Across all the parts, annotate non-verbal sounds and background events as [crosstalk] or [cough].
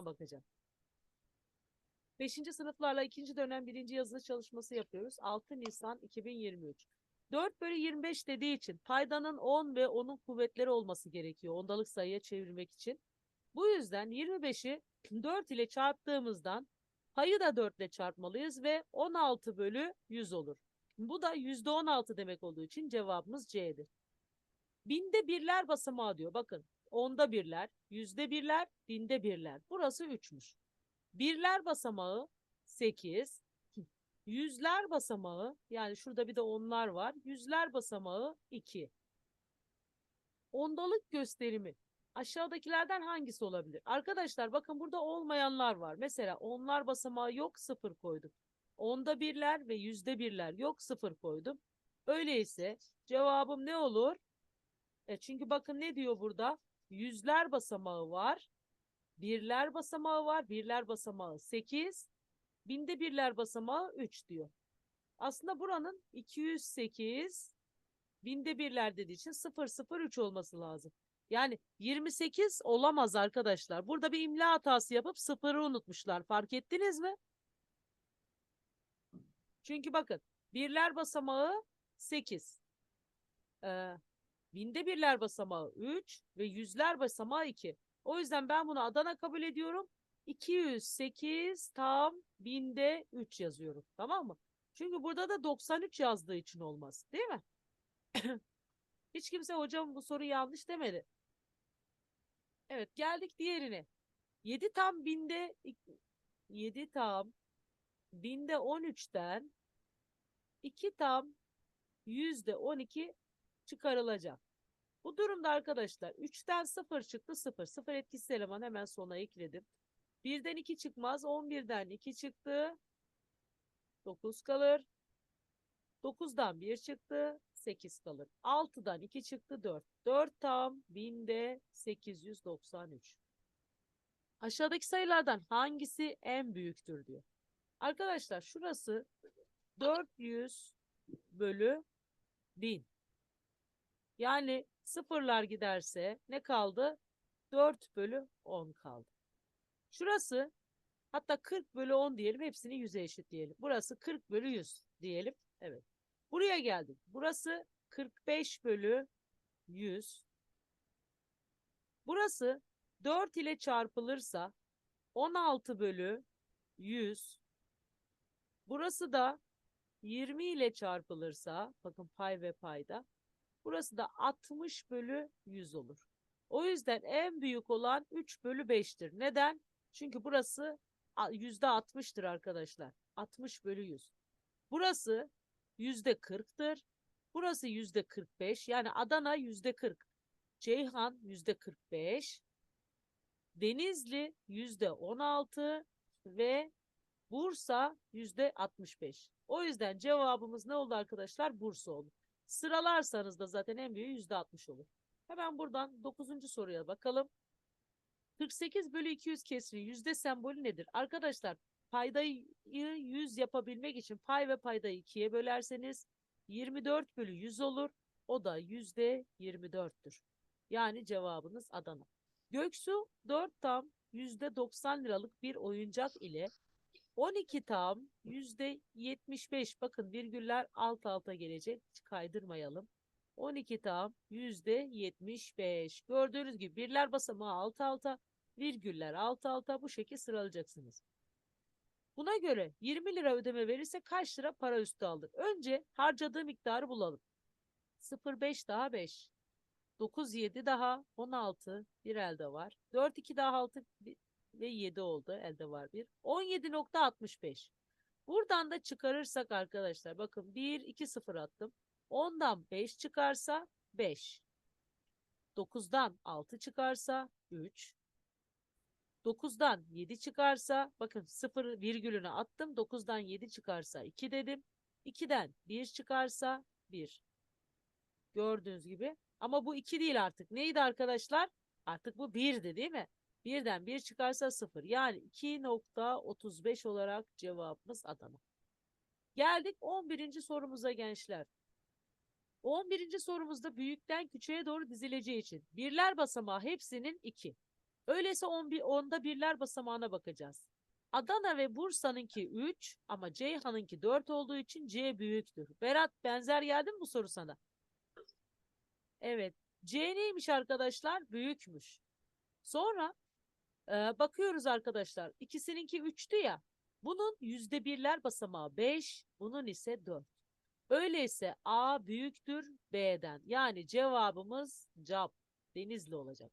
bakacağım. Beşinci sınıflarla ikinci dönem birinci yazılı çalışması yapıyoruz. 6 Nisan 2023. 4 bölü 25 dediği için paydanın 10 ve onun kuvvetleri olması gerekiyor ondalık sayıya çevirmek için. Bu yüzden 25'i 4 ile çarptığımızdan payı da 4 ile çarpmalıyız ve 16 bölü 100 olur. Bu da %16 demek olduğu için cevabımız C'dir. Binde birler basamağı diyor. Bakın onda birler, yüzde birler, binde birler. Burası üçmüş. Birler basamağı 8, yüzler basamağı yani şurada bir de onlar var. Yüzler basamağı 2. Ondalık gösterimi aşağıdakilerden hangisi olabilir? Arkadaşlar bakın burada olmayanlar var. Mesela onlar basamağı yok sıfır koydum. Onda birler ve yüzde birler yok sıfır koydum. Öyleyse cevabım ne olur? E çünkü bakın ne diyor burada? Yüzler basamağı var. Birler basamağı var. Birler basamağı 8. Binde birler basamağı 3 diyor. Aslında buranın 208 binde birler dediği için 003 olması lazım. Yani 28 olamaz arkadaşlar. Burada bir imla hatası yapıp sıfırı unutmuşlar. Fark ettiniz mi? Çünkü bakın birler basamağı 8. Ee, binde birler basamağı 3 ve yüzler basamağı 2. O yüzden ben bunu Adana kabul ediyorum. 208 tam binde 3 yazıyorum. Tamam mı? Çünkü burada da 93 yazdığı için olmaz. Değil mi? [clears throat] Hiç kimse hocam bu soru yanlış demedi. Evet geldik diğerine. 7 tam binde 7 tam binde 13'ten 2 tam yüzde 12 çıkarılacak. Bu durumda arkadaşlar 3'ten 0 çıktı 0. 0 etkisiz eleman hemen sona ekledim. 1'den 2 çıkmaz. 11'den 2 çıktı. 9 kalır. 9'dan 1 çıktı. 8 kalır. 6'dan 2 çıktı 4. 4 tam binde 893. Aşağıdaki sayılardan hangisi en büyüktür diyor. Arkadaşlar şurası 400 bölü 1000. Yani sıfırlar giderse ne kaldı? 4 bölü 10 kaldı. Şurası hatta 40 bölü 10 diyelim hepsini 100'e eşitleyelim. Burası 40 bölü 100 diyelim. Evet. Buraya geldik. Burası 45 bölü 100. Burası 4 ile çarpılırsa 16 bölü 100. Burası da 20 ile çarpılırsa bakın pay ve payda Burası da 60 bölü 100 olur. O yüzden en büyük olan 3 bölü 5'tir. Neden? Çünkü burası yüzde 60'tır arkadaşlar. 60 bölü 100. Burası yüzde 40'tır. Burası yüzde 45. Yani Adana yüzde 40. Ceyhan yüzde 45. Denizli yüzde 16 ve Bursa yüzde 65. O yüzden cevabımız ne oldu arkadaşlar? Bursa oldu. Sıralarsanız da zaten en büyüğü yüzde 60 olur. Hemen buradan 9. soruya bakalım. 48 bölü 200 kesrin yüzde sembolü nedir? Arkadaşlar paydayı 100 yapabilmek için pay ve paydayı 2'ye bölerseniz 24 bölü 100 olur. O da yüzde 24'tür. Yani cevabınız Adana. Göksu 4 tam yüzde 90 liralık bir oyuncak ile 12 tam yüzde 75 bakın virgüller alt alta gelecek hiç kaydırmayalım. 12 tam yüzde 75 gördüğünüz gibi birler basamağı alt alta virgüller alt alta bu şekilde sıralayacaksınız. Buna göre 20 lira ödeme verirse kaç lira para üstü alır? Önce harcadığı miktarı bulalım. 0,5 daha 5. 9, 7 daha 16 bir elde var. 4, 2 daha 6 ve 7 oldu. Elde var bir. 17.65. Buradan da çıkarırsak arkadaşlar bakın 1, 2, 0 attım. 10'dan 5 çıkarsa 5. 9'dan 6 çıkarsa 3. 9'dan 7 çıkarsa bakın 0 virgülünü attım. 9'dan 7 çıkarsa 2 dedim. 2'den 1 çıkarsa 1. Gördüğünüz gibi. Ama bu 2 değil artık. Neydi arkadaşlar? Artık bu 1'di değil mi? Birden bir çıkarsa sıfır. Yani 2.35 olarak cevabımız Adana. Geldik 11. sorumuza gençler. 11. sorumuzda büyükten küçüğe doğru dizileceği için birler basamağı hepsinin 2. Öyleyse 11, onda birler basamağına bakacağız. Adana ve Bursa'nınki 3 ama Ceyhan'ınki 4 olduğu için C büyüktür. Berat benzer geldi mi bu soru sana? Evet. C neymiş arkadaşlar? Büyükmüş. Sonra e, bakıyoruz arkadaşlar. İkisininki 3'tü ya. Bunun yüzde birler basamağı 5, bunun ise 4. Öyleyse A büyüktür B'den. Yani cevabımız CEP Denizli olacak.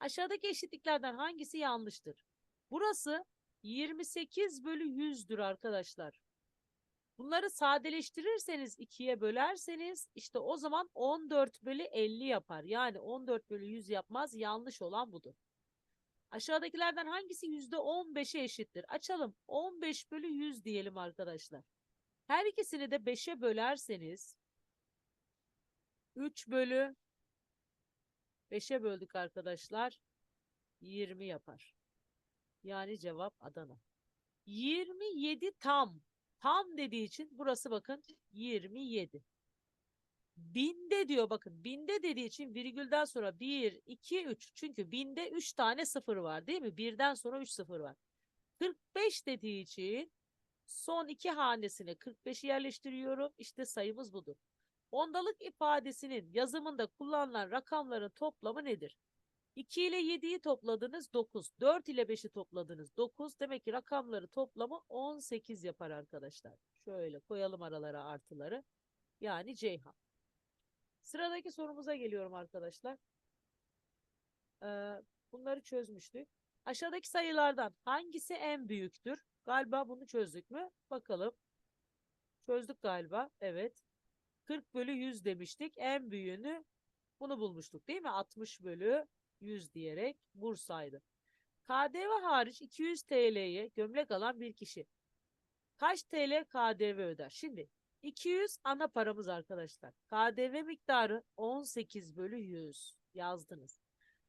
Aşağıdaki eşitliklerden hangisi yanlıştır? Burası 28 bölü 100'dür arkadaşlar. Bunları sadeleştirirseniz ikiye bölerseniz işte o zaman 14 bölü 50 yapar. Yani 14 bölü 100 yapmaz. Yanlış olan budur. Aşağıdakilerden hangisi %15'e eşittir? Açalım. 15 bölü 100 diyelim arkadaşlar. Her ikisini de 5'e bölerseniz 3 bölü 5'e böldük arkadaşlar. 20 yapar. Yani cevap Adana. 27 tam. Tam dediği için burası bakın 27. Binde diyor bakın. Binde dediği için virgülden sonra 1, 2, 3. Çünkü binde 3 tane sıfır var değil mi? Birden sonra 3 sıfır var. 45 dediği için son iki hanesine 45'i yerleştiriyorum. İşte sayımız budur. Ondalık ifadesinin yazımında kullanılan rakamların toplamı nedir? 2 ile 7'yi topladınız 9. 4 ile 5'i topladınız 9. Demek ki rakamları toplamı 18 yapar arkadaşlar. Şöyle koyalım aralara artıları. Yani Ceyhan. Sıradaki sorumuza geliyorum arkadaşlar. Ee, bunları çözmüştük. Aşağıdaki sayılardan hangisi en büyüktür? Galiba bunu çözdük mü? Bakalım. Çözdük galiba. Evet. 40 bölü 100 demiştik. En büyüğünü bunu bulmuştuk değil mi? 60 bölü 100 diyerek Bursa'ydı. KDV hariç 200 TL'ye gömlek alan bir kişi. Kaç TL KDV öder? Şimdi 200 ana paramız arkadaşlar. KDV miktarı 18 bölü 100 yazdınız.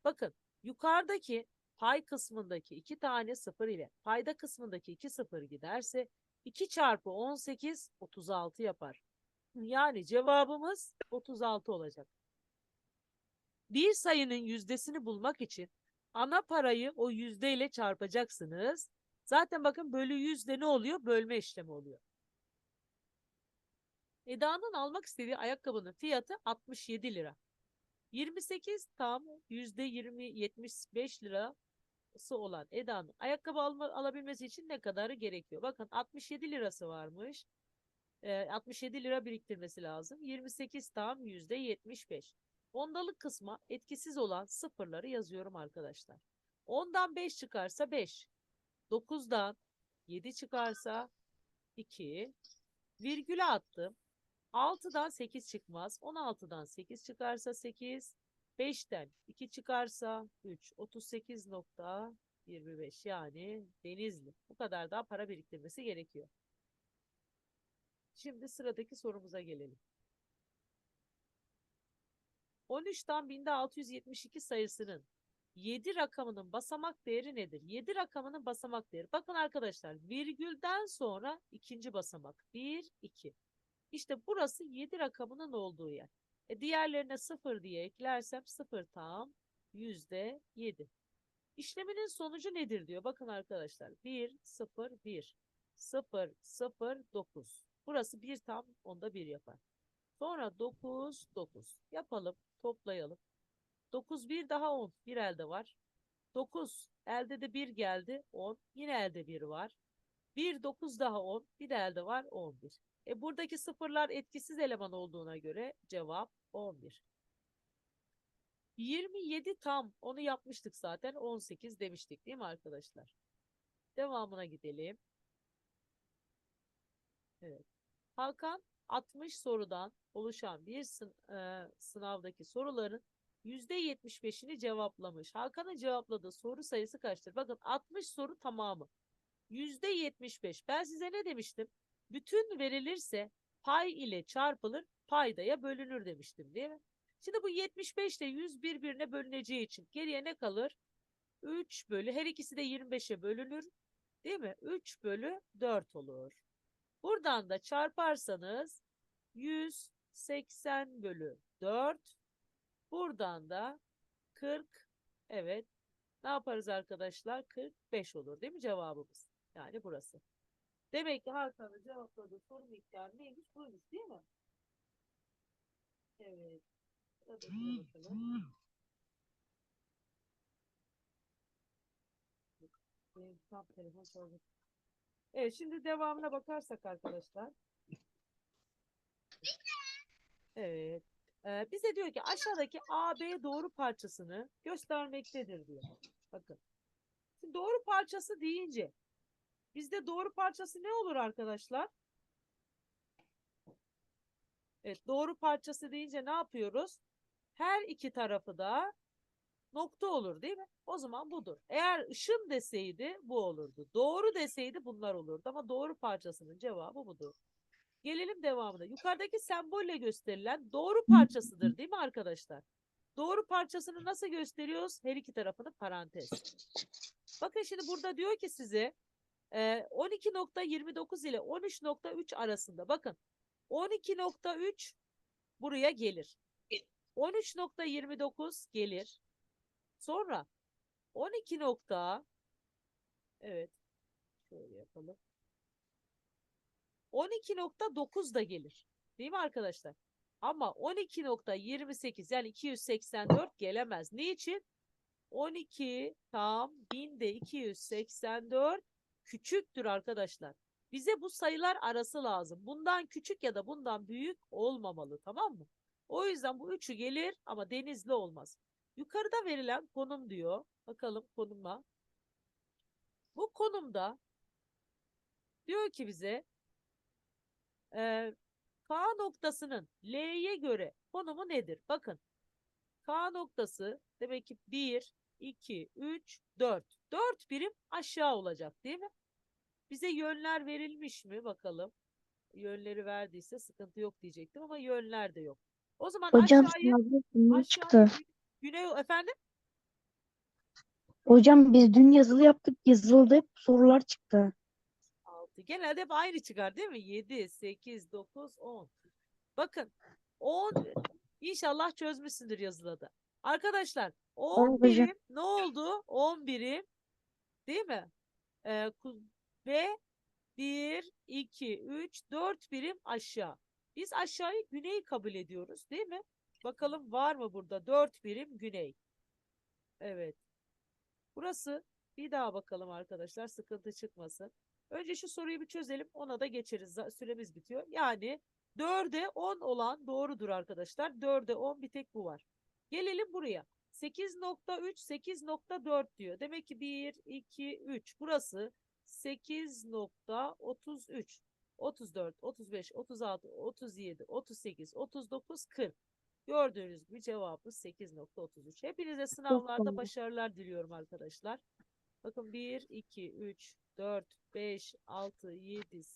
Bakın yukarıdaki pay kısmındaki iki tane sıfır ile payda kısmındaki iki sıfır giderse 2 çarpı 18 36 yapar. Yani cevabımız 36 olacak. Bir sayının yüzdesini bulmak için ana parayı o yüzde ile çarpacaksınız. Zaten bakın bölü yüzde ne oluyor? Bölme işlemi oluyor. Eda'nın almak istediği ayakkabının fiyatı 67 lira. 28 tam yüzde 20 75 lirası olan Eda'nın ayakkabı alma, alabilmesi için ne kadarı gerekiyor? Bakın 67 lirası varmış. Ee, 67 lira biriktirmesi lazım. 28 tam yüzde 75. Ondalık kısma etkisiz olan sıfırları yazıyorum arkadaşlar. 10'dan 5 çıkarsa 5. 9'dan 7 çıkarsa 2. Virgüle attım. 6'dan 8 çıkmaz. 16'dan 8 çıkarsa 8. 5'ten 2 çıkarsa 3. 38.25 yani Denizli. Bu kadar daha para biriktirmesi gerekiyor. Şimdi sıradaki sorumuza gelelim. 13'ten 1672 sayısının 7 rakamının basamak değeri nedir? 7 rakamının basamak değeri. Bakın arkadaşlar virgülden sonra ikinci basamak. 1, 2. İşte burası 7 rakamının olduğu yer. E diğerlerine 0 diye eklersem 0 tam yüzde 7. İşleminin sonucu nedir diyor. Bakın arkadaşlar 1, 0, 1. 0, 0, 9. Burası 1 tam onda 1 yapar. Sonra 9, 9. Yapalım, toplayalım. 9, 1 daha 10. Bir elde var. 9, elde de 1 geldi. 10. Yine elde 1 var. 1, 9 daha 10. Bir de elde var 11. E buradaki sıfırlar etkisiz eleman olduğuna göre cevap 11. 27 tam. Onu yapmıştık zaten. 18 demiştik değil mi arkadaşlar? Devamına gidelim. Evet. Hakan 60 sorudan oluşan bir sın, e, sınavdaki soruların %75'ini cevaplamış. Hakan'ın cevapladığı soru sayısı kaçtır? Bakın 60 soru tamamı. %75. Ben size ne demiştim? Bütün verilirse pay ile çarpılır, paydaya bölünür demiştim değil mi? Şimdi bu 75 ile 100 birbirine bölüneceği için geriye ne kalır? 3 bölü, her ikisi de 25'e bölünür. Değil mi? 3 bölü 4 olur. Buradan da çarparsanız 180 bölü 4. Buradan da 40 evet ne yaparız arkadaşlar? 45 olur değil mi cevabımız? Yani burası. Demek ki Hakan'ın cevapladığı soru miktarı neymiş? Buymuş değil mi? Evet. Bakalım. Evet şimdi devamına bakarsak arkadaşlar. Evet. Ee, bize diyor ki aşağıdaki AB doğru parçasını göstermektedir diyor. Bakın. Şimdi doğru parçası deyince bizde doğru parçası ne olur arkadaşlar? Evet doğru parçası deyince ne yapıyoruz? Her iki tarafı da nokta olur değil mi? O zaman budur. Eğer ışın deseydi bu olurdu. Doğru deseydi bunlar olurdu ama doğru parçasının cevabı budur. Gelelim devamına. Yukarıdaki sembolle gösterilen doğru parçasıdır değil mi arkadaşlar? Doğru parçasını nasıl gösteriyoruz? Her iki tarafını parantez. Bakın şimdi burada diyor ki size 12.29 ile 13.3 arasında bakın 12.3 buraya gelir. 13.29 gelir. Sonra 12 nokta evet şöyle yapalım. 12.9 da gelir. Değil mi arkadaşlar? Ama 12.28 yani 284 gelemez. Niçin? 12 tam binde 284 küçüktür arkadaşlar. Bize bu sayılar arası lazım. Bundan küçük ya da bundan büyük olmamalı tamam mı? O yüzden bu üçü gelir ama denizli olmaz. Yukarıda verilen konum diyor. Bakalım konuma. Bu konumda diyor ki bize e, K noktasının L'ye göre konumu nedir? Bakın K noktası demek ki 1, 2, 3, 4. 4 birim aşağı olacak değil mi? Bize yönler verilmiş mi? Bakalım. Yönleri verdiyse sıkıntı yok diyecektim ama yönler de yok. O zaman Hocam günlük aşağıyı çıktı. gü- güney efendim Hocam biz dün yazılı yaptık. Yazılıda hep sorular çıktı. 6. Genelde hep aynı çıkar değil mi? 7, 8, 9, 10. Bakın 10 inşallah çözmüşsündür yazıda da. Arkadaşlar 10 Tamam hocam. birim ne oldu? 10 birim değil mi? Ee, ve 1, 2, 3, 4 birim aşağı. Biz aşağıyı güney kabul ediyoruz değil mi? Bakalım var mı burada 4 birim güney? Evet. Burası bir daha bakalım arkadaşlar sıkıntı çıkmasın. Önce şu soruyu bir çözelim ona da geçeriz. Süremiz bitiyor. Yani 4'e 10 olan doğrudur arkadaşlar. 4'e 10 bir tek bu var. Gelelim buraya. 8.3 8.4 diyor. Demek ki 1 2 3 burası 8.33 34 35 36 37 38 39 40 Gördüğünüz gibi cevabımız 8.33. Hepinize sınavlarda başarılar diliyorum arkadaşlar. Bakın 1, 2, 3, 4, 5, 6, 7,